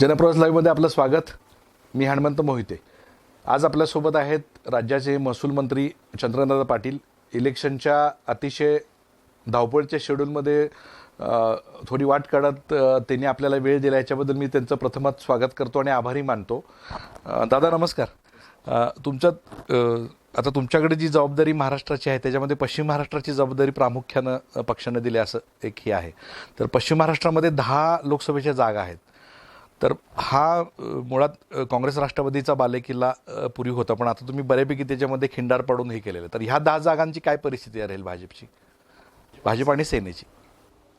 जनप्रवास लाईव्हमध्ये आपलं स्वागत. मी हनुमंत मोहिते. आज आपल्यासोबत आहेत राज्याचे महसूल मंत्री चंद्रकांतदादा पाटील. इलेक्शनच्या अतिशय धावपळच्या शेड्यूलमध्ये थोडी वाट काढत त्यांनी आपल्याला वेळ दिला. याच्याबद्दल मी त्यांचं प्रथमच स्वागत करतो आणि आभारी मानतो. दादा नमस्कार. अ, तुमच्यात आता तुमच्याकडे जी जबाबदारी महाराष्ट्राची आहे त्याच्यामध्ये पश्चिम महाराष्ट्राची जबाबदारी प्रामुख्यानं पक्षानं दिली असं एक हे आहे. तर पश्चिम महाराष्ट्रामध्ये दहा लोकसभेच्या जागा आहेत. तर हा मुळात काँग्रेस राष्ट्रवादीचा बालेकिल्ला पूर्वी होता. पण आता तुम्ही बऱ्यापैकी त्याच्यामध्ये खिंडार पडून हे केलेलं तर ह्या दहा जागांची काय परिस्थिती राहील भाजपची? भाजप आणि सेनेची?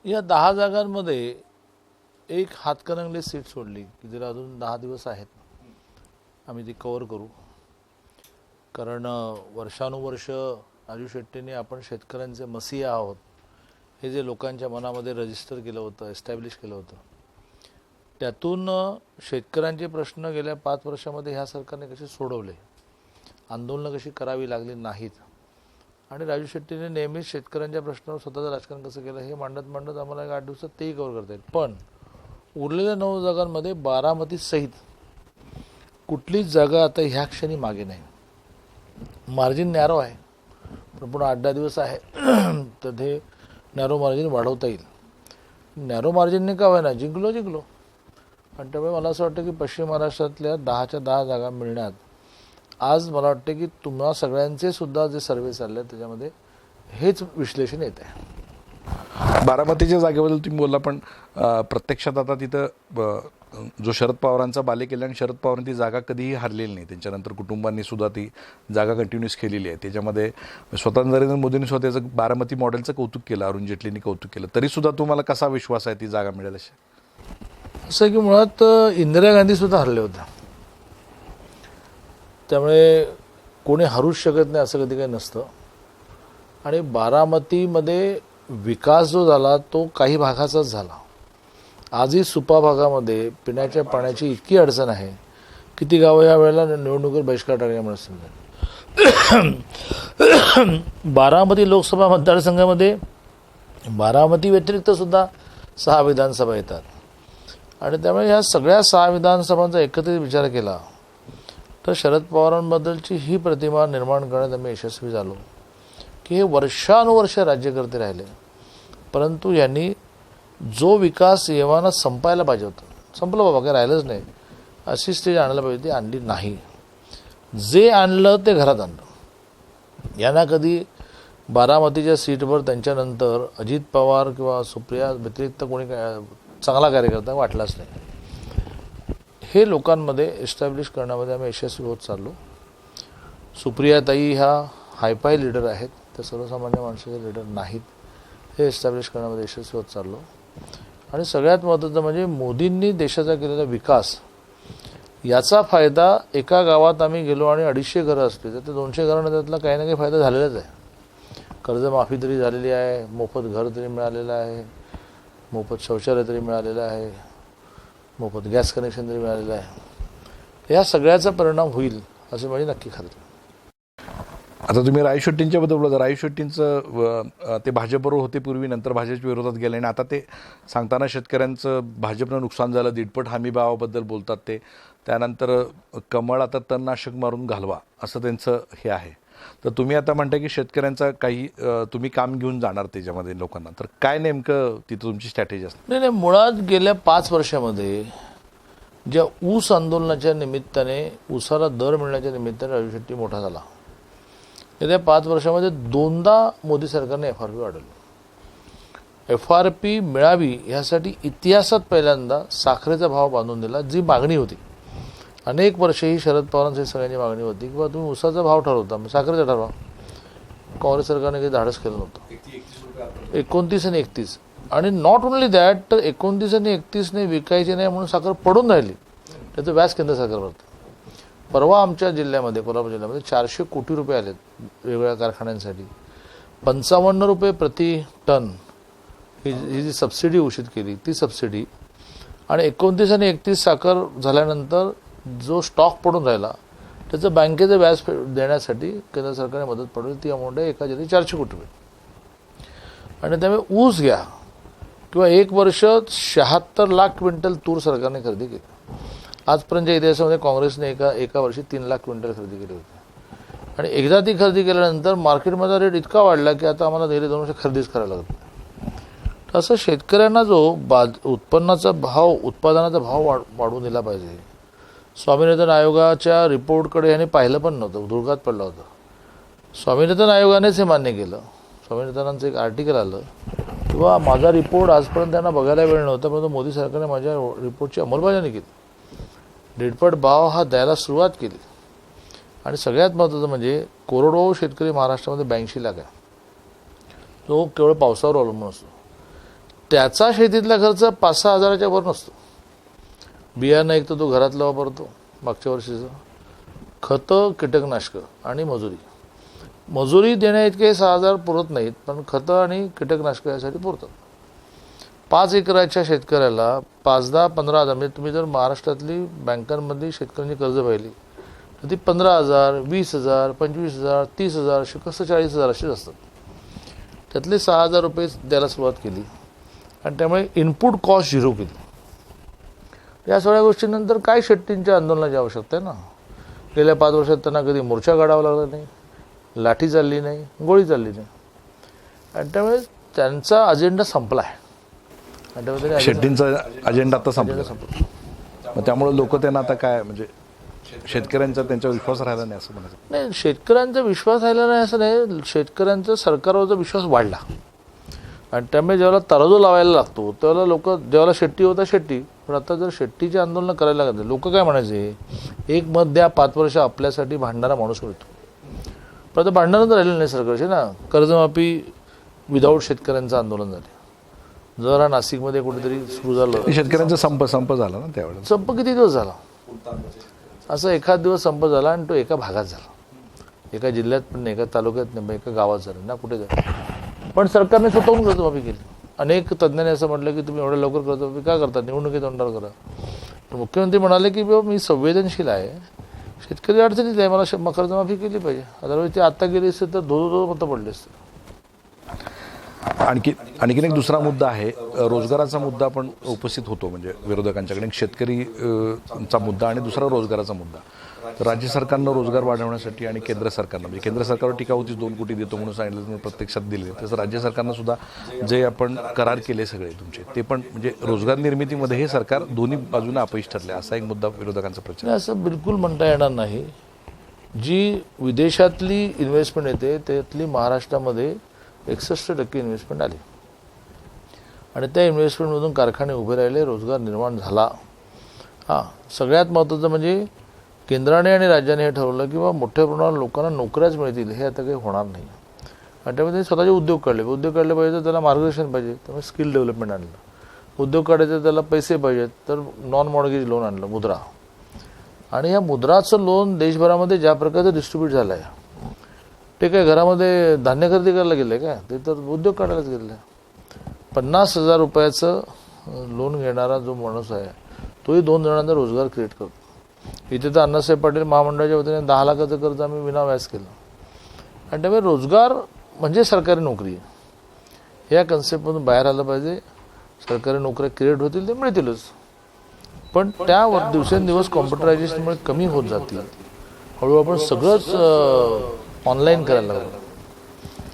या दहा जागांमध्ये एक हातकणंगले सीट सोडली की जर अजून दहा दिवस आहेत. आम्ही ती कवर करू. कारण वर्षानुवर्ष राजू शेट्टीने आपण शेतकऱ्यांचे मसीहा आहोत. हे जे लोकांच्या मनामध्ये रजिस्टर केलं होतं एस्टॅब्लिश केलं होतं. त्यातून शेतकऱ्यांचे प्रश्न गेल्या पाच वर्षामध्ये ह्या सरकारने कसे सोडवले? आंदोलनं कशी करावी लागली नाहीत? आणि राजू शेट्टीने नेहमीच शेतकऱ्यांच्या प्रश्नावर स्वतःचं राजकारण कसं केलं हे मांडत मांडत आम्हाला एक आठ दिवसात तेही कव्हर करता येईल. पण उरलेल्या नऊ जागांमध्ये बारामती सहित कुठलीच जागा आता ह्या क्षणी मागे नाही. मार्जिन नॅरो आहे. पण पुन्हा आठ दहा दिवस आहे. तर ते नॅरो मार्जिन वाढवता येईल. नॅरो मार्जिनने का व्हायना जिंकलो जिंकलो. आणि त्यामुळे मला असं वाटतं की पश्चिम महाराष्ट्रातल्या दहाच्या दहा जागा मिळण्यात आज मला वाटतं की तुम्हा सगळ्यांचे सुद्धा जे सर्वे चालले आहेत त्याच्यामध्ये हेच विश्लेषण येत आहे. बारामतीच्या जागेबद्दल तुम्ही बोलला पण प्रत्यक्षात आता तिथं जो शरद पवारांचा बालेकिल्ला आणि शरद पवारांनी ती जागा कधीही हरलेली नाही. त्यांच्यानंतर कुटुंबांनी सुद्धा ती जागा कंटिन्यूस केलेली आहे. त्याच्यामध्ये स्वतः नरेंद्र मोदींनी स्वतः त्याचं बारामती मॉडेलचं कौतुक केलं अरुण जेटलींनी कौतुक केलं. तरी सुद्धा तुम्हाला कसा विश्वास आहे ती जागा मिळेल अशी असं की मुळात इंदिरा गांधीसुद्धा हरले होत्या. त्यामुळे कोणी हरूच शकत नाही असं कधी काही नसतं. आणि बारामतीमध्ये विकास जो झाला तो काही भागाचाच झाला. आजही सुपा भागामध्ये पिण्याच्या पाण्याची इतकी अडचण आहे किती गावं या वेळेला निवडणुकीवर बहिष्कार टाकल्यामुळे समजा बारामती लोकसभा मतदारसंघामध्ये बारामती व्यतिरिक्त सुद्धा सहा विधानसभा येतात. आणि त्यामुळे ह्या सगळ्या सहा विधानसभांचा एकत्रित विचार केला तर शरद पवारांबद्दलची ही प्रतिमा निर्माण करण्यात आम्ही यशस्वी झालो. की हे वर्षानुवर्ष राज्यकर्ते राहिले. परंतु यांनी जो विकास येवाना संपायला पाहिजे होता संपलं बाबा काही राहिलंच नाही. अशी स्टेज आणायला पाहिजे ती आणली नाही. जे आणलं ते घरात आणलं. यांना कधी बारामतीच्या सीटवर त्यांच्यानंतर अजित पवार किंवा सुप्रिया व्यतिरिक्त कोणी काय चांगला कार्यकर्ता वाटलाच नाही. हे लोकांमध्ये एस्टॅब्लिश करण्यामध्ये आम्ही यशस्वी होत चाललो. सुप्रियाताई ह्या हायपाय लीडर आहेत. त्या सर्वसामान्य माणसाचे लीडर नाहीत. हे एस्टॅब्लिश करण्यामध्ये यशस्वी होत चाललो. आणि सगळ्यात महत्त्वाचं म्हणजे मोदींनी देशाचा केलेला विकास याचा फायदा एका गावात आम्ही गेलो आणि अडीचशे घरं असली तर ते दोनशे घरांना त्यातला काही ना काही फायदा झालेलाच आहे. कर्जमाफी तरी झालेली आहे मोफत घर तरी मिळालेलं आहे. मोफत शौचालय तरी मिळालेलं आहे मोफत गॅस कनेक्शन तरी मिळालेलं आहे. या सगळ्याचा परिणाम होईल असे माझी नक्की खरं आता तुम्ही राय शेट्टींच्या बद्दल बोलता राय शेट्टींचं ते भाजपबरोबर होते पूर्वी नंतर भाजपच्या विरोधात गेले आणि आता ते सांगताना शेतकऱ्यांचं भाजपनं नुकसान झालं दीडपट हमी भावाबद्दल बोलतात ते. त्यानंतर कमळ आता तणनाशक मारून घालवा असं त्यांचं हे आहे. तर तुम्ही आता म्हणता की शेतकऱ्यांचा काही तुम्ही काम घेऊन जाणार त्याच्यामध्ये लोकांना. तर काय नेमकं तिथं तुमची स्ट्रॅटेजी असते नाही नाही मुळात गेल्या पाच वर्षामध्ये ज्या ऊस आंदोलनाच्या निमित्ताने ऊसाला दर मिळण्याच्या निमित्ताने राजू शेट्टी मोठा झाला. गेल्या पाच वर्षामध्ये दोनदा मोदी सरकारने एफ आर पी वाढवली. एफ आर पी मिळावी ह्यासाठी इतिहासात पहिल्यांदा साखरेचा भाव बांधून दिला जी मागणी होती. अनेक वर्षे ही शरद पवारांची सगळ्यांची मागणी होती की बा तुम्ही उसाचा भाव ठरवता मग साखरेचा ठरवा. काँग्रेस सरकारने काही धाडस केलं नव्हतं. एकोणतीस आणि एकतीस. आणि नॉट ओन्ली दॅट तर एकोणतीस आणि एकतीसने विकायची नाही म्हणून साखर पडून राहिली. त्याचं व्याज केंद्र सरकार भरतं. परवा आमच्या जिल्ह्यामध्ये कोल्हापूर जिल्ह्यामध्ये चारशे कोटी रुपये आलेत वेगवेगळ्या कारखान्यांसाठी. पंचावन्न रुपये प्रति टन ही ही जी सबसिडी घोषित केली ती सबसिडी आणि एकोणतीस आणि एकतीस साखर झाल्यानंतर जो स्टॉक पडून राहिला त्याचं बँकेचं व्याज देण्यासाठी केंद्र सरकारने मदत पडली. ती अमाऊंट आहे एका जिल्ह्यात चारशे कोटी रुपये. आणि त्यामुळे ऊस घ्या. किंवा एक वर्ष शहात्तर लाख क्विंटल तूर सरकारने खरेदी केली. आजपर्यंतच्या इतिहासामध्ये काँग्रेसने एका एका वर्षी तीन लाख क्विंटल खरेदी केली होती. आणि एकदा ती खरेदी केल्यानंतर मार्केटमधला रेट इतका वाढला की आता आम्हाला गेले दोन वर्ष खरेदीच करायला लागत असं शेतकऱ्यांना जो बाज उत्पन्नाचा भाव उत्पादनाचा भाव वाढ वाढवून दिला पाहिजे स्वामीनाथन आयोगाच्या रिपोर्टकडे यांनी पाहिलं पण नव्हतं दुर्गात पडलं होतं. स्वामीनाथन आयोगानेच हे मान्य केलं. स्वामीनाथनांचं एक आर्टिकल आलं. किंवा माझा रिपोर्ट आजपर्यंत त्यांना बघायला वेळ नव्हता परंतु मोदी सरकारने माझ्या रिपोर्टची अंमलबजावणी केली. दीडपट भाव हा द्यायला सुरुवात केली. आणि सगळ्यात महत्त्वाचं म्हणजे कोरडवाहू शेतकरी महाराष्ट्रामध्ये ब्याऐंशी लाख आहे. तो केवळ पावसावर अवलंबून असतो. त्याचा शेतीतला खर्च पाच सहा हजाराच्या वर नसतो. बियाणं एक तर तो घरातलं वापरतो मागच्या वर्षीचं. खतं कीटकनाशकं आणि मजुरी. मजुरी देण्या इतके सहा हजार पुरत नाहीत पण खतं आणि कीटकनाशकं यासाठी पुरतात. पाच एकराच्या शेतकऱ्याला पाच दहा पंधरा हजार म्हणजे तुम्ही जर महाराष्ट्रातली बँकांमधली शेतकऱ्यांची कर्ज पाहिली तर ती पंधरा हजार वीस हजार पंचवीस हजार तीस हजार अशी कसं चाळीस हजार अशीच असतात. त्यातले सहा हजार रुपये द्यायला सुरुवात केली आणि त्यामुळे इनपुट कॉस्ट झिरो केली. या सगळ्या गोष्टीनंतर काय शेट्टींच्या आंदोलनाची आवश्यकता आहे ना? गेल्या पाच वर्षात त्यांना कधी मोर्चा काढावा लागला नाही लाठी चालली नाही गोळी चालली नाही. आणि त्यामुळे त्यांचा अजेंडा संपला आहे आणि त्यामुळे शेट्टींचा अजेंडा आता संपला. संपला. मग त्यामुळे लोक त्यांना आता काय म्हणजे शेतकऱ्यांचा त्यांच्यावर विश्वास राहिला नाही असं म्हणायचं. नाही शेतकऱ्यांचा विश्वास राहिला नाही असं नाही. शेतकऱ्यांचा सरकारवरचा विश्वास वाढला. आणि त्यामुळे जेव्हा तराजू लावायला लागतो त्यावेळेला लोक जेव्हा शेट्टी होता शेट्टी. पण आता जर शेट्टीचे आंदोलन करायला लागले लोक काय म्हणायचे? एक मत द्या पाच वर्ष आपल्यासाठी भांडणारा माणूस मिळतो पण आता भांडणं तर राहिलं नाही सरकारचे ना. कर्जमाफी विदाऊट शेतकऱ्यांचं आंदोलन झाले. जरा नाशिकमध्ये कुठेतरी सुरू झालं. शेतकऱ्यांचा संप संप झाला ना त्यावेळेला? संप किती दिवस झाला? असं एखाद दिवस संप झाला आणि तो एका भागात झाला. एका जिल्ह्यात पण नाही एका तालुक्यात नाही एका गावात झाला. ना कुठे झालं? पण सरकारने स्वतःहून कर्जमाफी केली. अनेक तज्ज्ञांनी असं म्हटलं की तुम्ही एवढ्या लवकर करतो का करता? निवडणुकीत तोंडावर करा. मुख्यमंत्री म्हणाले की बाबा मी संवेदनशील आहे. शेतकरी अडचणीत आहे. मला श- कर्जमाफी केली पाहिजे. अदरवाईज ते आत्ता गेली असते तर धो धो मतं पडले असते. आणखी आणखीन एक दुसरा मुद्दा आहे. रोजगाराचा मुद्दा पण उपस्थित होतो. म्हणजे विरोधकांच्याकडे एक शेतकरी चा मुद्दा आणि दुसरा रोजगाराचा मुद्दा. राज्य सरकारनं रोजगार वाढवण्यासाठी आणि केंद्र सरकारनं म्हणजे केंद्र सरकारवर टीका होतीच दोन कोटी देतो म्हणून सांगितलं तुम्ही प्रत्यक्षात दिले तसं राज्य सरकारनं सुद्धा जे आपण करार केले सगळे तुमचे ते पण म्हणजे रोजगार निर्मितीमध्ये हे सरकार दोन्ही बाजूने अपयश ठरले असा एक मुद्दा विरोधकांचा प्रचार. असं बिलकुल म्हणता येणार नाही. जी विदेशातली इन्व्हेस्टमेंट येते त्यातली महाराष्ट्रामध्ये एकसष्ट टक्के इन्व्हेस्टमेंट आली. आणि त्या इन्व्हेस्टमेंटमधून कारखाने उभे राहिले रोजगार निर्माण झाला. हां सगळ्यात महत्त्वाचं म्हणजे केंद्राने आणि राज्याने हे ठरवलं की बा मोठ्या प्रमाणावर लोकांना नोकऱ्याच मिळतील हे आता काही होणार नाही. आणि त्यामुळे त्यांनी स्वतःचे उद्योग काढले. उद्योग काढले पाहिजे तर त्याला मार्गदर्शन पाहिजे त्यामुळे स्किल डेव्हलपमेंट आणलं. उद्योग काढायचे तर त्याला पैसे पाहिजेत तर नॉन मॉर्गेज लोन आणलं मुद्रा. आणि या मुद्राचं लोन देशभरामध्ये ज्या प्रकारचं डिस्ट्रीब्यूट झालं आहे ते काय घरामध्ये धान्य खरेदी करायला गेलं आहे काय? ते तर उद्योग काढायलाच गेलेलं. आहे पन्नास हजार रुपयाचं लोन घेणारा जो माणूस आहे तोही दोन जणांचा रोजगार क्रिएट करतो. इथे तर अण्णासाहेब पाटील महामंडळाच्या वतीने दहा लाखाचं कर्ज आम्ही विना व्याज केलं. आणि त्यामुळे रोजगार म्हणजे सरकारी नोकरी या कन्सेप्टमधून बाहेर आलं पाहिजे. सरकारी नोकऱ्या क्रिएट होतील ते मिळतीलच. पण त्या दिवसेंदिवस कॉम्प्युटरायझेशनमुळे कमी होत जातील हळूहळू आपण सगळंच ऑनलाईन करायला लागलो.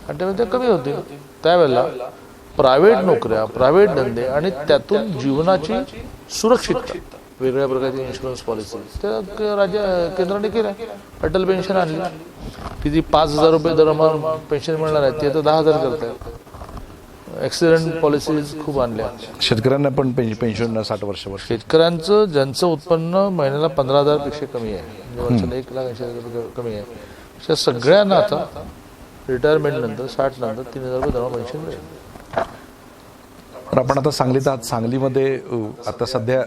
आणि त्यामुळे त्या कमी होतील. त्यावेळेला प्रायव्हेट नोकऱ्या प्रायव्हेट धंदे आणि त्यातून जीवनाची सुरक्षितता. वेगळ्या प्रकारची इन्शुरन्स पॉलिसी त्या राज्य केंद्राने केल्या. अटल पेन्शन आणली. की जी पाच हजार रुपये दरम्यान पेन्शन मिळणार आहे ती आता दहा हजार करतायत. ॲक्सिडेंट पॉलिसीज खूप आणल्या. शेतकऱ्यांना पण पेन्श- पेन्शन साठ वर्षावर शेतकऱ्यांचं ज्यांचं उत्पन्न महिन्याला पंधरा हजारपेक्षा कमी आहे. म्हणजे वर्षाला एक लाख ऐंशी हजार रुपये कमी आहे. अशा सगळ्यांना आता रिटायरमेंट नंतर साठ नंतर तीन हजार रुपये दरम्यान पेन्शन मिळेल. तर आपण आता सांगलीत आहात सांगलीमध्ये आता सध्या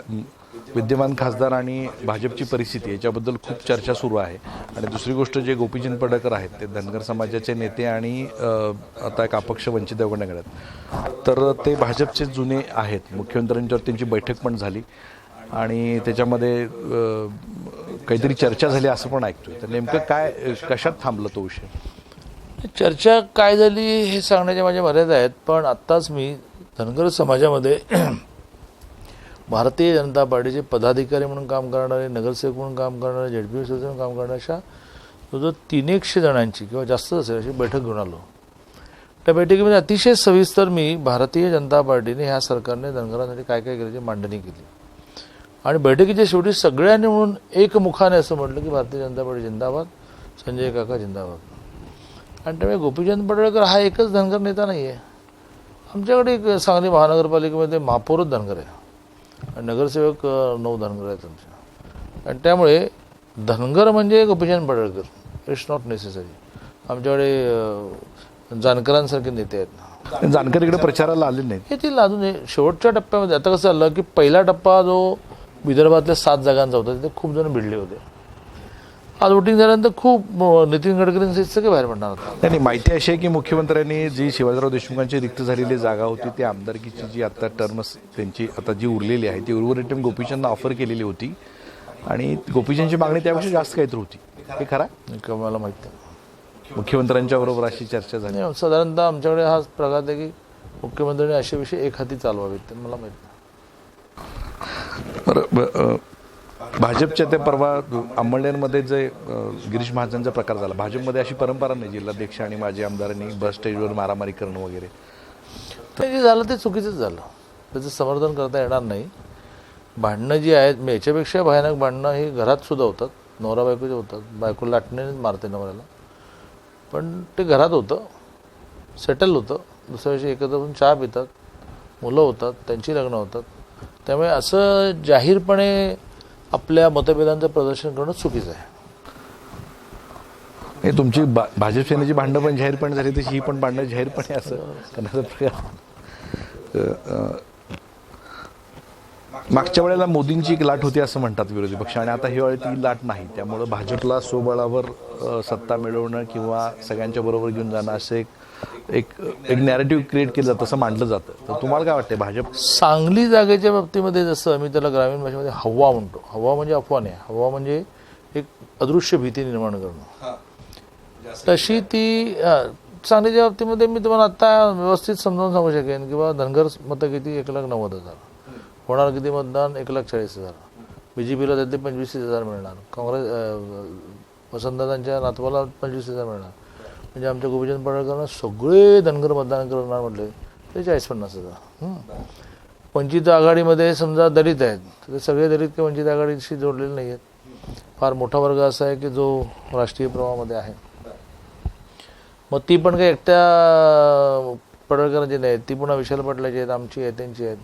विद्यमान खासदार आणि भाजपची परिस्थिती याच्याबद्दल खूप चर्चा सुरू आहे. आणि दुसरी गोष्ट जे गोपीचंद पडकर आहेत ते धनगर समाजाचे नेते आणि आता एक अपक्ष वंचित आघाडीकडे आहेत. तर ते भाजपचे जुने आहेत. मुख्यमंत्र्यांच्यावर त्यांची बैठक पण झाली. आणि त्याच्यामध्ये काहीतरी चर्चा झाली असं पण ऐकतोय. तर नेमकं काय कशात थांबलं तो विषय? चर्चा काय झाली हे सांगण्याच्या माझ्या मर्यादा आहेत. पण आत्ताच मी धनगर समाजामध्ये भारतीय जनता पार्टीचे पदाधिकारी म्हणून काम करणारे नगरसेवक म्हणून काम करणारे झेडपी म्हणून काम करणारे अशा जवळजवळ तीन एकशे जणांची किंवा जास्त असेल अशी बैठक घेऊन आलो. त्या बैठकीमध्ये अतिशय सविस्तर मी भारतीय जनता पार्टीने ह्या सरकारने धनगरांसाठी काय काय केल्याची मांडणी केली. आणि बैठकीच्या शेवटी सगळ्यांनी म्हणून एकमुखाने असं म्हटलं की भारतीय जनता पार्टी जिंदाबाद संजय काका जिंदाबाद. आणि त्यामुळे गोपीचंद पडळकर हा एकच धनगर नेता नाही आहे आमच्याकडे एक सांगली महानगरपालिकेमध्ये महापौरच धनगर आहे. नगरसेवक नऊ धनगर आहेत आमचे. आणि त्यामुळे धनगर म्हणजे Gopichand Padalkar it's not necessary आमच्याकडे जानकरांसारखे नेते आहेत जानकरीकडे प्रचाराला आले नाहीत. येतील अजून हे शेवटच्या टप्प्यामध्ये आता कसं झालं की पहिला टप्पा जो विदर्भातल्या सात जागांचा होता तिथे खूप जण भिडले होते. आज वोटिंग झाल्यानंतर खूप नितीन गडकरींचे सगळे बाहेर पडणार होता. त्यांनी माहिती अशी आहे की मुख्यमंत्र्यांनी जी शिवाजीराव देशमुखांची रिक्त झालेली जागा होती ती आमदारकीची जी आता टर्म त्यांची आता जी उरलेली आहे ती उर्वरित टर्म गोपीचंदना ऑफर केलेली होती. आणि गोपीचंदची मागणी त्यापेक्षा जास्त काहीतरी होती. हे खरा का मला माहीत नाही. मुख्यमंत्र्यांच्या बरोबर अशी चर्चा झाली. नाही, साधारणतः आमच्याकडे हा प्रकार आहे की मुख्यमंत्र्यांनी असे विषय एक हाती चालवावेत मला माहीत नाही. बरं भाजपच्या त्या परवा अंमळनेरमध्ये जे गिरीश महाजनचा प्रकार झाला. भाजपमध्ये अशी परंपरा नाही जिल्हाध्यक्ष आणि माजी आमदारांनी बस स्टेजवर मारामारी करणं वगैरे. ते जे झालं ते चुकीचंच झालं. त्याचं समर्थन करता येणार नाही. भांडणं जी आहेत याच्यापेक्षा भयानक भांडणं ही घरात सुद्धा होतात. नवरा बायकोचे होतात. बायको लाटण्यानेच मारते नवऱ्याला. पण ते घरात होतं. सेटल होतं. दुसऱ्या दिवशी एकत्र होऊन चहा पितात. मुलं होतात. त्यांची लग्न होतात. त्यामुळे असं जाहीरपणे आपल्या मतभेदांचं प्रदर्शन करणं चुकीचं आहे. नाही तुमची बा- भाजप सेनेची भांडणं पण जाहीरपणे झाली तशी ही पण भांडणं जाहीरपणे असं करण्याचा प्रकार मागच्या वेळेला मोदींची एक लाट होती असं म्हणतात विरोधी पक्ष. आणि आता ही वेळी ती लाट नाही. त्यामुळं भाजपला स्वबळावर सत्ता मिळवणं किंवा सगळ्यांच्या बरोबर घेऊन जाणं असं एक एक एक नॅरेटिव्ह क्रिएट केलं जातं असं मांडलं जातं. तर तुम्हाला काय वाटतं भाजप सांगली जागेच्या बाबतीमध्ये जसं आम्ही त्याला ग्रामीण भाषेमध्ये हवा म्हणतो. हवा म्हणजे अफवा नाही. हवा म्हणजे एक अदृश्य भीती निर्माण करणं. तशी ती सांगलीच्या बाबतीमध्ये मी तुम्हाला आता व्यवस्थित समजावून सांगू शकेन किंवा धनगर मतं किती? एक लाख नव्वद हजार. होणार किती मतदान? एक लाख चाळीस हजार. बी जे पीला त्यातले पंचवीस हजार मिळणार. काँग्रेस वसंतदादांच्या नातवाला पंचवीस हजार मिळणार. म्हणजे आमच्या गोपीचंद पडळकरांना सगळे धनगर मतदान करणार म्हटले ते चाळीस पन्नास हजार. वंचित आघाडीमध्ये समजा दलित आहेत तर ते सगळे दलित काही वंचित आघाडीशी जोडलेले नाही आहेत. फार मोठा वर्ग असा आहे की जो राष्ट्रीय प्रवाहामध्ये आहे. मग ती पण काही एकट्या पडळकरांची नाही आहेत ती पुन्हा विशाल पाटलाची आहेत आमची आहेत त्यांची आहेत.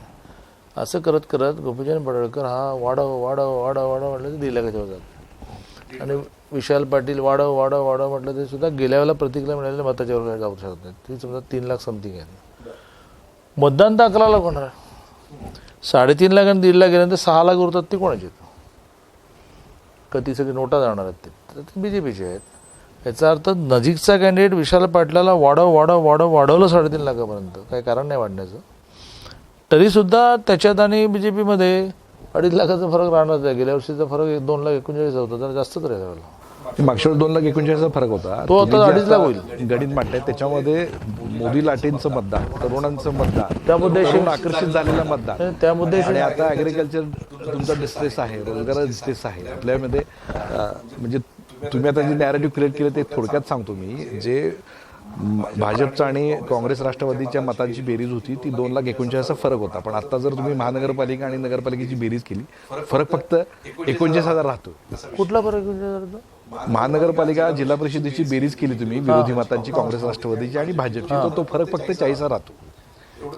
असं करत करत गोपीचंद पडळकर हा वाढव वाढव वाढव वाढव म्हटलं तर दिल्या कशावर जात. आणि विशाल पाटील वाढव वाढव वाढव म्हटलं ते सुद्धा गेल्या वेळेला प्रतिक्रिया मिळालेल्या मताच्या काही जाऊ शकत नाही ती समजा तीन लाख समथिंग आहेत मतदान तर अकरा लाख होणार आहे. साडेतीन लाख आणि दीड लाख गेल्यानंतर सहा लाख उरतात ती कोणाची? आहेत? का ती सगळी नोटा जाणार आहेत ते. तर ते बी जे पीचे आहेत. याचा अर्थ नजीकचा कॅन्डिडेट विशाल पाटलाला वाढव वाढव वाढव वाढवलं साडेतीन लाखापर्यंत. काही कारण नाही वाढण्याचं. तरीसुद्धा त्याच्यात आणि बी जे पीमध्ये अडीच लाखाचा फरक राहणारच आहे. गेल्या वर्षीचा फरक एक दोन लाख एकोणचाळीस होता जरा जास्तच राहिला मागच्या वेळी दोन लाख एकोणचाळीसचा फरक होता. तो आता अडीच लाख आता गणित मांडताय त्याच्यामध्ये मोदी लाटेंचं मतदान तरुणांचं मतदान त्या मुद्द्याशी आकर्षित झालेलं मतदान. त्या मुद्द्याशी आणि आता ॲग्रिकल्चर तुमचा डिस्ट्रेस आहे रोजगार डिस्ट्रेस आहे. आपल्यामध्ये म्हणजे तुम्ही आता जे नॅरेटिव्ह क्रिएट केलं ते थोडक्यात सांगतो मी. जे भाजपचं आणि काँग्रेस राष्ट्रवादीच्या मतांची बेरीज होती ती दोन लाख एकोणचाळीसचा फरक होता. पण आता जर तुम्ही महानगरपालिका आणि नगरपालिकेची बेरीज केली फरक फक्त एकोणचाळीस हजार राहतो. कुठला फरक महानगरपालिका जिल्हा परिषदेची बेरीज केली तुम्ही विरोधी मतांची काँग्रेस राष्ट्रवादीची आणि भाजपची तर तो फरक फक्त चाळीसचा राहतो.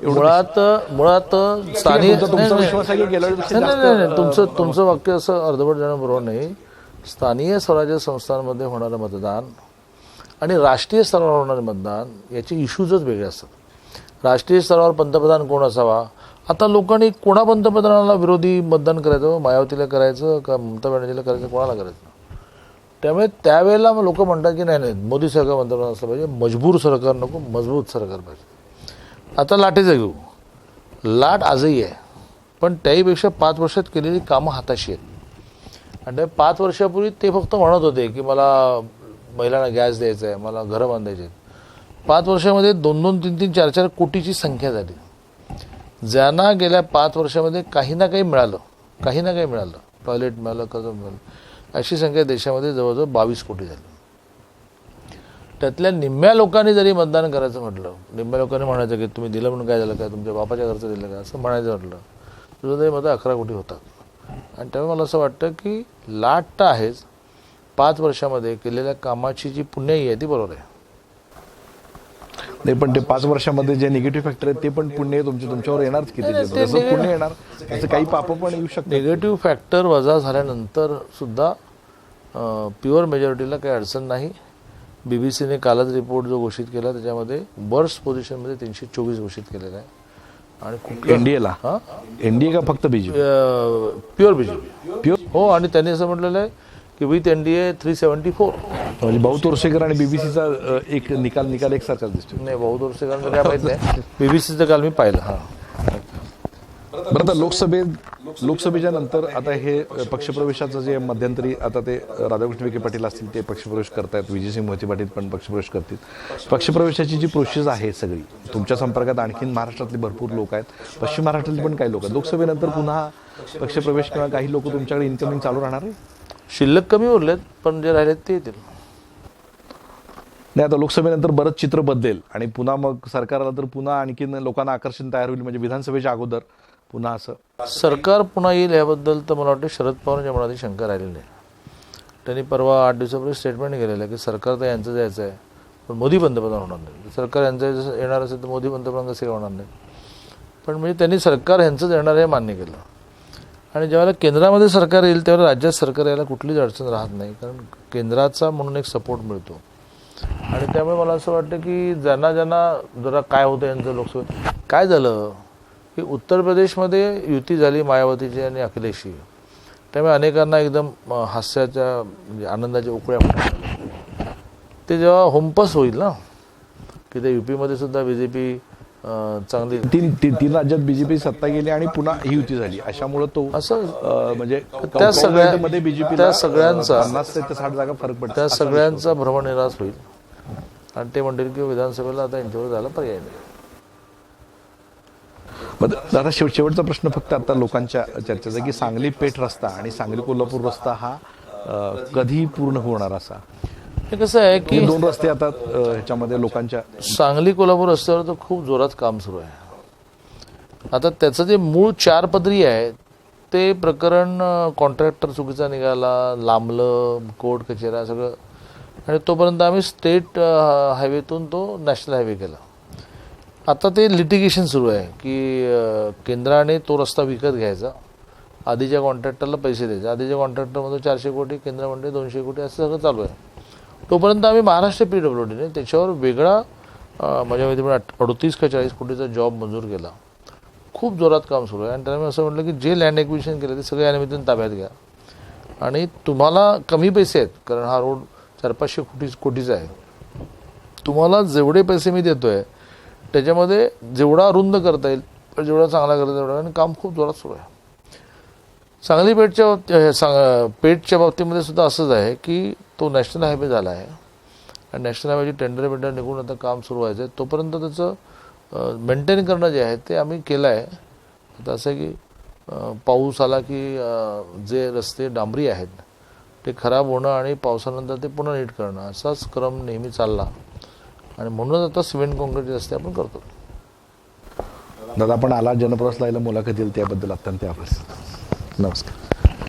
मुळात मुळात स्थानिक तुमचं तुमचं वाक्य असं अर्धवट जाणं बरोबर नाही. स्थानिय स्वराज्य संस्थांमध्ये होणारं मतदान आणि राष्ट्रीय स्तरावर होणारे मतदान याचे इश्यूजच वेगळे असतात. राष्ट्रीय स्तरावर पंतप्रधान कोण असावा? आता लोकांनी कोणा पंतप्रधानाला विरोधी मतदान करायचं? मायावतीला करायचं का ममता बॅनर्जीला करायचं? कोणाला करायचं? त्यामुळे त्यावेळेला मग लोक म्हणतात की नाही नाही मोदी सरकार पंतप्रधान असलं पाहिजे. मजबूर सरकार नको मजबूत सरकार पाहिजे. आता लाटेचं घेऊ. लाट आजही आहे. पण त्याहीपेक्षा पाच वर्षात केलेली कामं हाताशी आहेत. आणि पाच वर्षापूर्वी ते फक्त म्हणत होते की मला महिलांना गॅस द्यायचा आहे मला घरं बांधायची आहेत. पाच वर्षामध्ये दोन दोन तीन तीन चार चार कोटीची संख्या झाली. ज्यांना गेल्या पाच वर्षामध्ये काही ना काही मिळालं काही ना काही मिळालं टॉयलेट मिळालं कसं मिळालं अशी संख्या देशामध्ये जवळजवळ बावीस कोटी झाली. त्यातल्या निम्म्या लोकांनी जरी मतदान करायचं म्हटलं निम्म्या लोकांनी म्हणायचं की तुम्ही दिलं म्हणून काय झालं काय तुमच्या बापाच्या घरचं दिलं काय असं म्हणायचं म्हटलं तुझं तरी मतं अकरा कोटी होतात. आणि त्यामुळे मला असं वाटतं की लाट तर आहेच पाच वर्षामध्ये केलेल्या कामाची जी पुण्याई आहे ती बरोबर आहे. नाही पण ते पाच वर्षामध्ये जे निगेटिव्ह फॅक्टर आहेत ते पण पुण्य तुमच्या तुमच्यावर येणारच किती जसं पुण्य येणार. त्याचं काही पाप पण येऊ शकते निगेटिव्ह फॅक्टर वजा झाल्यानंतर सुद्धा प्युअर मेजॉरिटीला काही अडचण नाही. बी बी सीने कालच रिपोर्ट जो घोषित केला त्याच्यामध्ये वर्स्ट पोझिशनमध्ये तीनशे चोवीस घोषित केलेला आहे. आणि एनडीएला हां? एनडीए का फक्त BJP pure B J P pure हो आणि त्यांनी असं म्हटलेलं आहे की with N D A three seventy four. म्हणजे भाऊ तोरसेकर आणि बीबीसीचा एक निकाल निकाल एकसारखाच दिसतो नाही बहुत वर्षांचं काय माहीत नाही. बी बी सीचं काल मी पाहिलं. हां. बरं आता लोकसभेत लोकसभेच्या नंतर आता हे पक्षप्रवेशाचं जे मध्यंतरी आता ते राधाकृष्ण विखे पाटील असतील ते पक्षप्रवेश करतायत. विजयसिंह मोहिते पाटील पण पक्षप्रवेश करतील. पक्षप्रवेशाची जी प्रोसेस आहे सगळी तुमच्या संपर्कात आणखीन महाराष्ट्रातले भरपूर लोक आहेत. पश्चिम महाराष्ट्रातले पण काही लोक आहेत. लोकसभेनंतर पुन्हा पक्षप्रवेश किंवा काही लोक तुमच्याकडे इन्कमिंग चालू राहणार आहे? शिल्लक कमी उरलेत पण जे राहिलेत ते येतील. नाही आता लोकसभेनंतर बरंच चित्र बदलेल. आणि पुन्हा मग सरकार आलं तर पुन्हा आणखीन लोकांना आकर्षण तयार होईल म्हणजे विधानसभेच्या अगोदर पुन्हा असं. सरकार पुन्हा येईल याबद्दल तर मला वाटतं शरद पवारांच्या मनात शंका राहिलेली नाही. त्यांनी परवा आठ दिवसापूर्वी स्टेटमेंट केलेलं आहे की सरकार तर यांचं जायचं आहे पण मोदी पंतप्रधान होणार नाही सरकार यांचं येणार असेल तर मोदी पंतप्रधान कसे होणार नाही पण म्हणजे त्यांनी सरकार यांचंच येणार हे मान्य केलं. आणि ज्यावेळेला केंद्रामध्ये सरकार येईल त्यावेळेला राज्यात सरकार यायला कुठलीच अडचण राहत नाही. कारण केंद्राचा म्हणून एक सपोर्ट मिळतो. आणि त्यामुळे मला असं वाटतं की ज्यांना ज्यांना जरा काय होतं यांचं लोकसभेत काय झालं? की उत्तर प्रदेशमध्ये युती झाली मायावतीची आणि अखिलेशची. त्यामुळे अनेकांना एकदम हास्याच्या म्हणजे आनंदाच्या उकळ्या ते जेव्हा होमपस होईल ना की ते युपीमध्ये सुद्धा बी जे पी चांगली तीन तीन तीन राज्यात बीजेपी सत्ता गेली आणि पुन्हा ही युती झाली. अशामुळे तो असं म्हणजे त्या सगळ्या- मध्ये बीजेपी त्या सगळ्यांचा- पन्नास ते साठ जागा फरक पडतो त्या सगळ्यांचा भ्रमनिरास होईल. आणि ते म्हणतील की विधानसभेला आता यांच्यावर झाला पर्याय नाही. मग दादा शेवट शेवटचा प्रश्न फक्त आता लोकांच्या चर्चेचा की सांगली पेठ रस्ता आणि सांगली कोल्हापूर रस्ता हा कधी पूर्ण होणार असा? हे कसं आहे की दोन रस्ते आता ह्याच्यामध्ये लोकांच्या सांगली कोल्हापूर रस्त्यावर तर खूप जोरात काम सुरू आहे. आता त्याचं जे मूळ चार पदरी आहे ते प्रकरण कॉन्ट्रॅक्टर चुकीचा निघाला लांबलं कोर्ट कचेऱ्या सगळं. आणि तोपर्यंत आम्ही स्टेट हायवेतून तो नॅशनल हायवे केला. आता ते लिटिगेशन सुरू आहे की केंद्राने तो रस्ता विकत घ्यायचा. आधीच्या कॉन्ट्रॅक्टरला पैसे द्यायचे. आधीच्या कॉन्ट्रॅक्टरमध्ये चारशे कोटी केंद्र म्हणते दोनशे कोटी असं सगळं चालू आहे. तोपर्यंत आम्ही महाराष्ट्र पी डब्ल्यू डीने त्याच्यावर वेगळा माझ्या माहिती अडतीस का चाळीस कोटीचा जॉब मंजूर केला. खूप जोरात काम सुरू आहे. आणि त्यांना मी असं म्हटलं की जे लँड एक्विशन केलं ते सगळे यानिमित्तानं ताब्यात घ्या. आणि तुम्हाला कमी पैसे आहेत कारण हा रोड चार पाचशे कोटी कोटीचा आहे. तुम्हाला जेवढे पैसे मी देतोय त्याच्यामध्ये जेवढा रुंद करता येईल जेवढा चांगला करता येईल तेवढा. आणि काम खूप जोरात सुरू आहे. सांगली पेठच्या बाबतीत हे सांग पेठच्या बाबतीमध्ये सुद्धा असंच आहे की तो नॅशनल हायवे झाला आहे. आणि नॅशनल हायवेची टेंडर बेंडर निघून आता काम सुरू व्हायचं आहे. तोपर्यंत त्याचं मेंटेन करणं जे आहे ते आम्ही केलं आहे. आता असं आहे की पाऊस आला की जे रस्ते डांबरी आहेत ते खराब होणं आणि पावसानंतर ते पुन्हा नीट करणं असाच क्रम नेहमी चालला. आणि म्हणूनच आता सिमेंट कॉन्क्रीट रस्ते आपण करतो. दादा आपण आला जनप्रवास लायला मुलाखत दिली त्याबद्दल अत्यंत आभार. नमस्कार